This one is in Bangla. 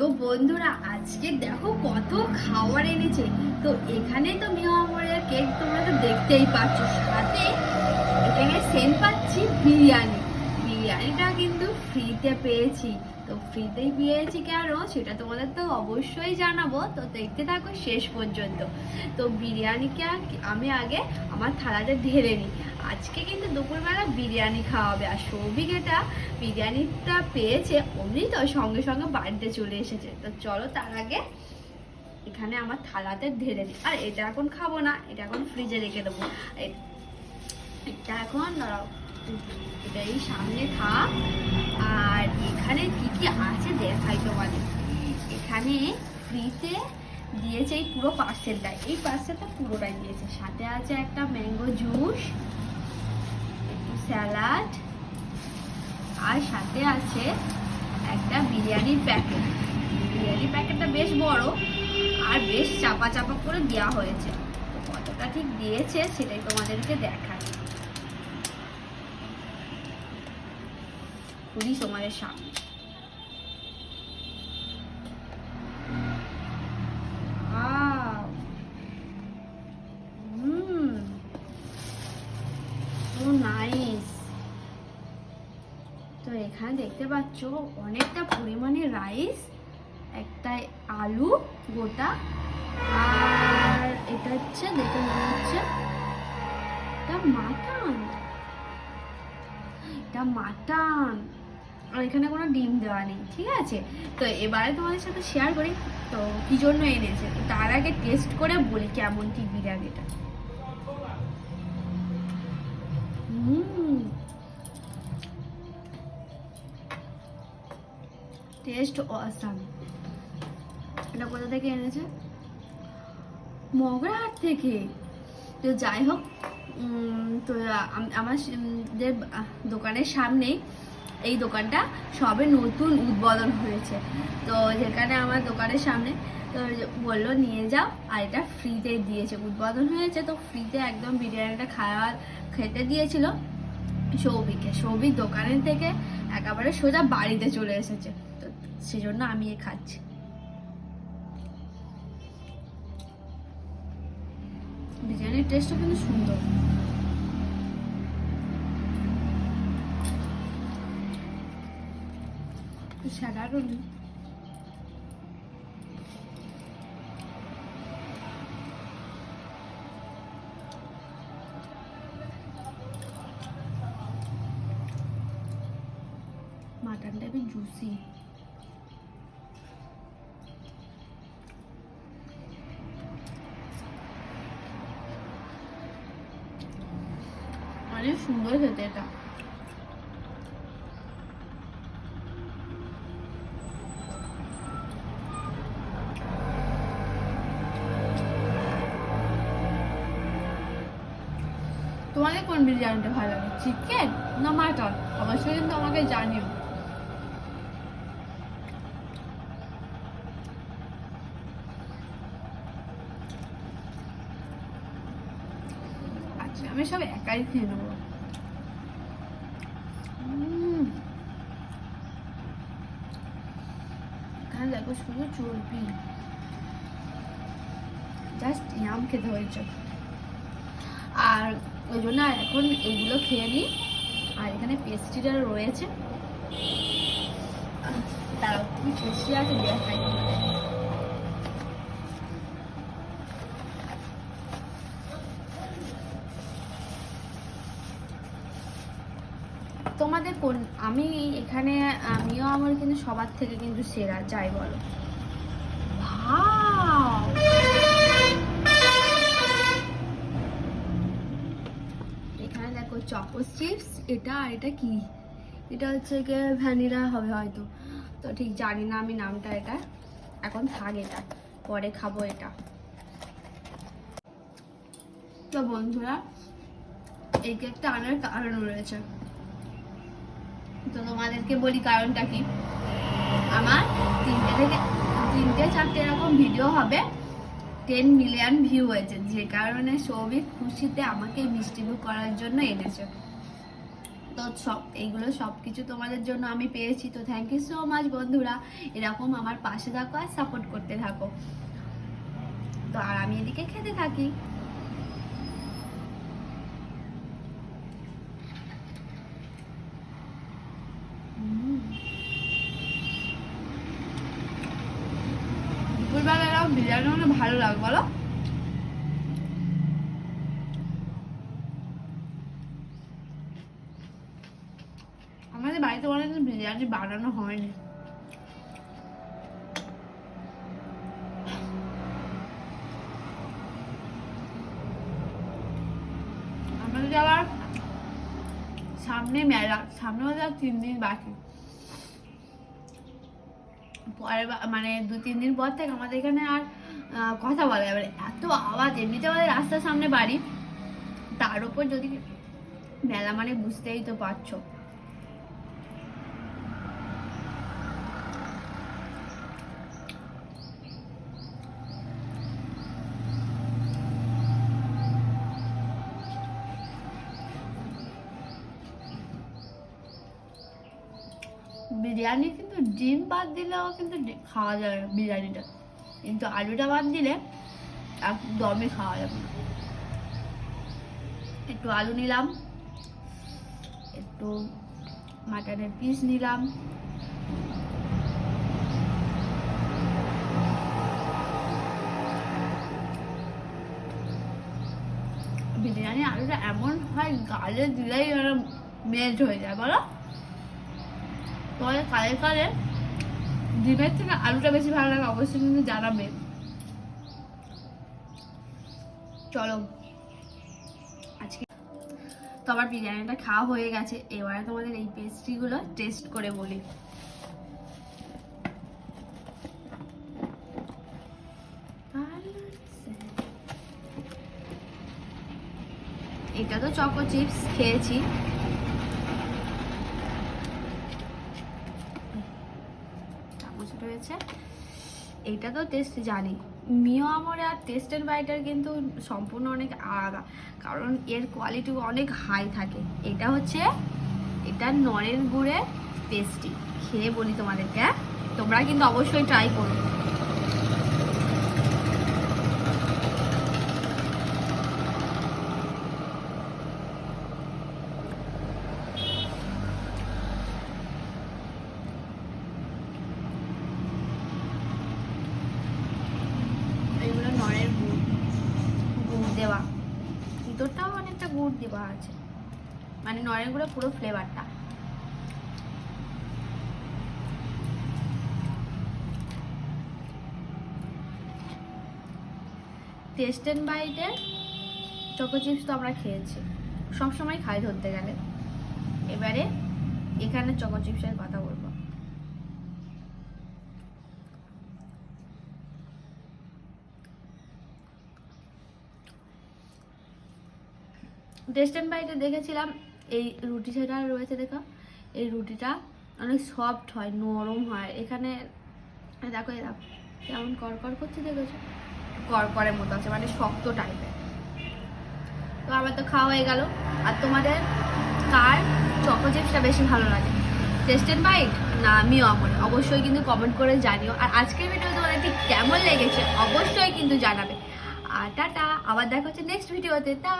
তো বন্ধুরা, আজকে দেখো কত খাবার এনেছে। তো এখানে তো মিয়া মরিয়া কেক তোমরা তো দেখতেই পাচ্ছ। সাথে এখানে সেন্ট পাচ্ছি বিরিয়ানি। বিরিয়ানিটা কিন্তু ফ্রিতে পেয়েছি। তো ফ্রিতেই পেয়েছি কেন সেটা তোমাদের তো অবশ্যই জানাব। তো দেখতে থাকো শেষ পর্যন্ত। তো বিরিয়ানিকে আমি আগে আমার থালাতে ঢেলে নিই। আজকে কিন্তু দুপুরবেলা বিরিয়ানি খাওয়াবে। আর সৌভিক এটা বিরিয়ানিটা পেয়েছে, অমনি তো সঙ্গে সঙ্গে বাড়িতে চলে এসেছে। তো চলো তার আগে এখানে আমার থালাতে ঢেলে নিই। আর এটা এখন খাব না, এটা এখন ফ্রিজে রেখে দেবো। এটা এখন এটাই সামনে থাক। আর এখানে কি কি আছে দেখাই তোমাদের এখানে ফ্রিতে দিয়েছে এই পুরো পার্সেলটা এই পার্সেলটা পুরোটাই দিয়েছে। সাথে আছে একটা ম্যাঙ্গো জুস একটু স্যালাড আর সাথে আছে একটা বিরিয়ানির প্যাকেট বিরিয়ানির প্যাকেটটা বেশ বড় আর বেশ চাপা চাপা করে দেওয়া হয়েছে। কতটা ঠিক দিয়েছে সেটাই তোমাদেরকে দেখাই খুবই তোমাদের সামনে. Mm. তো এখানে দেখতে পাচ্ছ অনেকটা পরিমাণে রাইস একটা আলু গোটা আর এটা হচ্ছে দেখে মনে হচ্ছে মাটন এটা মাটন এখানে কোনো ডিম দেওয়া নেই, ঠিক আছে? তো এবারে তোমাদের সাথে শেয়ার করি, তো কি জন্য এনেছে? তো তার আগে টেস্ট করে বলি কেমন কি বিরিয়ানিটা টেস্ট অসাম এটা কোথা থেকে এনেছে? মগরাহাট থেকে। তো যাই হোক তো আম- আমার যে দোকানের সামনেই এই দোকানটা সবে নতুন উদ্বোধন হয়েছে। তো যেখানে আমার দোকানের সামনে, তো বলল, নিয়ে যাও। আর এটা ফ্রিতে দিয়েছে। উদ্বোধন হয়েছে তো ফ্রিতে একদম বিরিয়ানিটা খাওয়া, খেতে দিয়েছিল সৌভিককে। সৌভিক দোকানের থেকে একেবারে সোজা বাড়িতে চলে এসেছে। তো সেজন্য আমি এ খাচ্ছি। বিরিয়ানির টেস্টও কিন্তু সুন্দর। নেই মাটনটা বেশ জুসি অনেক সুন্দর খেতে এটা। তোমাদের কোন বিরিয়ানিটা ভালো লাগে? চিকেন না মাটন অবশ্যই কিন্তু আমাকে জানিও। আচ্ছা আমি সব একাই খেয়ে নেব। এখানে দেখো শুধু চর্বি। জাস্ট ইয়াম খেতে হয়েছে। আর ওই জন্য আর এখন এইগুলো খেয়ে নিই আর এখানে পেস্ট্রিটা রয়েছে আছে তোমাদের। কোন, আমি এখানে, আমিও আমার কিন্তু সবার থেকে কিন্তু সেরা, যাই বলো Wow! দেখো চিপস এটা আর এটা কি? এটা হচ্ছে গিয়ে ভ্যানিলা হবে হয়তো। তো ঠিক জানি না আমি নামটা এটা। এখন থাক এটা, পরে খাব এটা। তো বন্ধুরা এই কেকটা আনার কারণ রয়েছে। তো তোমাদেরকে বলি কারণটা কি? আমার তিনটে থেকে তিনটে চারটে এরকম ভিডিও হবে। টেন মিলিয়ন ভিউ হয়েছে। যে কারণে সৌভিক খুশিতে আমাকে মিষ্টি করার জন্য এনেছে। তো সব, এইগুলো সব কিছু তোমাদের জন্য আমি পেয়েছি। তো থ্যাংক ইউ সো মাচ বন্ধুরা। এরকম আমার পাশে থাকো আর সাপোর্ট করতে থাকো। তো আর আমি এদিকে খেতে থাকি। দুপুরবেলা এরকম বিরিয়ানি ভালো লাগে, বলো? আমাদের বাড়িতে অনেকদিন বিরিয়ানি বানানো হয়নি। আমাদের আবার সামনে মেলা, সামনে আর তিন দিন বাকি। পরের মানে দু, তিন দিন পর থেকে আমাদের এখানে আর কথা বলা যাবে। এত আওয়াজ, এমনিতে আমাদের রাস্তার সামনে বাড়ি তার উপর যদি মেলা মানে বুঝতেই তো পারছ বিরিয়ানি কিন্তু ডিম বাদ দিলেও কিন্তু খাওয়া যাবে না বিরিয়ানিটা। কিন্তু আলুটা বাদ দিলে একদমই খাওয়া যাবে না। একটু আলু নিলাম, একটু মাটনের পিস নিলাম। বিরিয়ানি আলুটা এমন হয় গালে দিলেই মেল্ট হয়ে যায়, বলো? তোমাদের কালে কালে ডিমের থেকে আলুটা বেশি ভালো লাগে, অবশ্যই কিন্তু জানাবে। চলো। আজকে তো আমার বিরিয়ানিটা খাওয়া হয়ে গেছে, এবারে তোমাদের এই পেস্ট্রিগুলো টেস্ট করে বলি। এটা তো চকো চিপস খেয়েছি। রয়েছে। এটা তো টেস্ট জানি। মিও আমরে আর টেস্টের বাইটার কিন্তু সম্পূর্ণ অনেক আলাদা। কারণ এর কোয়ালিটি অনেক হাই থাকে। এটা হচ্ছে, এটা নরের গুড়ের পেস্টি খেয়ে বলি তোমাদেরকে হ্যাঁ? তোমরা কিন্তু অবশ্যই ট্রাই করো এগুলো নরের গুড় গুড় দেওয়া। ভিতরটাও অনেকটা গুড় দেওয়া আছে। মানে নরের গুড়ে পুরো ফ্লেভারটা টেস্ট অ্যান্ড বাইটের চকো চিপস তো আমরা খেয়েছি। সবসময় খাই ধরতে গেলে। এবারে এখানে চকো চিপসের কথা বলব টেস্ট অ্যান্ড বাইটে দেখেছিলাম, এই রুটি সেটা রয়েছে দেখো। এই রুটিটা অনেক সফট হয়, নরম হয়। এখানে দেখো দেখো কেমন কড়কড় করছে দেখেছ? কড়কড়ের মতো আছে মানে শক্ত টাইপের তো আমার তো খাওয়া হয়ে গেল। আর তোমাদের, কার চকো চিপসটা বেশি ভালো লাগে? টেস্ট অ্যান্ড বাইট না আমিও আমল অবশ্যই কিন্তু কমেন্ট করে জানিও। আর আজকের ভিডিও তোমাদের ঠিক কেমন লেগেছে, অবশ্যই কিন্তু জানাবে। আর টাটা, আবার দেখা হচ্ছে নেক্সট ভিডিওতে টা